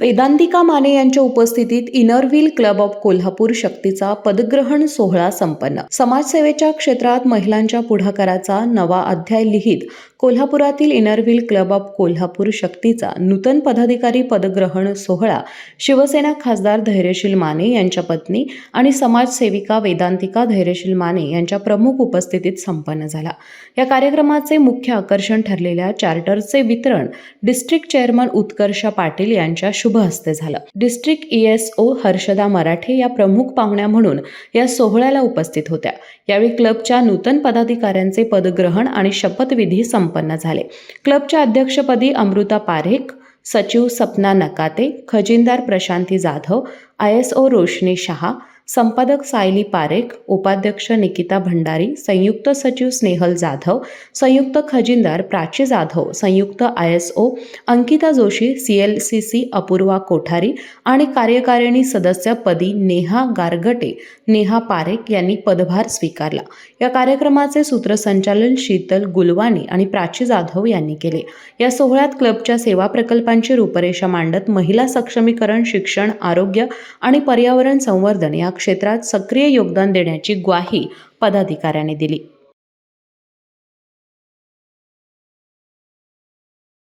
वेदांतिका माने यांच्या उपस्थितीत Inner Wheel club of Kolhapur शक्तीचा पदग्रहण सोहळा संपन्न. समाजसेवेच्या क्षेत्रात महिलांच्या पुढाकाराचा नवा अध्याय लिहित कोल्हापुरातील इनरव्हील क्लब ऑफ कोल्हापूर शक्तीचा नूतन पदाधिकारी पदग्रहण सोहळा शिवसेना खासदार धैर्यशील माने यांच्या पत्नी आणि समाजसेविका वेदांतिका धैर्यशील माने यांच्या प्रमुख उपस्थितीत संपन्न झाला. या कार्यक्रमाचे मुख्य आकर्षण ठरलेल्या चार्टरचे वितरण डिस्ट्रिक्ट चेअरमन उत्कर्षा पाटील यांच्या शुभ हस्ते झालं. डिस्ट्रिक्ट ईएसओ हर्षदा मराठे या प्रमुख पाहुण्या म्हणून या सोहळ्याला उपस्थित होत्या. यावेळी क्लबच्या नूतन पदाधिकाऱ्यांचे पदग्रहण आणि शपथविधी संपन्न झाले. क्लबच्या अध्यक्षपदी अमृता पारेख सचिव Sapna Nakate खजिनदार Prashanti Jadhav I S O Roshni Shah संपादक सायली पारेख उपाध्यक्ष निकिता भंडारी संयुक्त सचिव स्नेहल जाधव संयुक्त खजिनदार प्राची जाधव संयुक्त I S O Ankita Joshi C L C C Apurva Kothari आणि कार्यकारिणी सदस्यपदी नेहा गारगटे नेहा पारेख यांनी पदभार स्वीकारला. या कार्यक्रमाचे सूत्रसंचालन शीतल गुलवानी आणि प्राची जाधव यांनी केले. या सोहळ्यात क्लबच्या सेवा प्रकल्पांची रूपरेषा मांडत महिला सक्षमीकरण शिक्षण आरोग्य आणि पर्यावरण संवर्धन या क्षेत्रात सक्रिय योगदान देण्याची ग्वाही पदाधिकाऱ्यांनी दिली.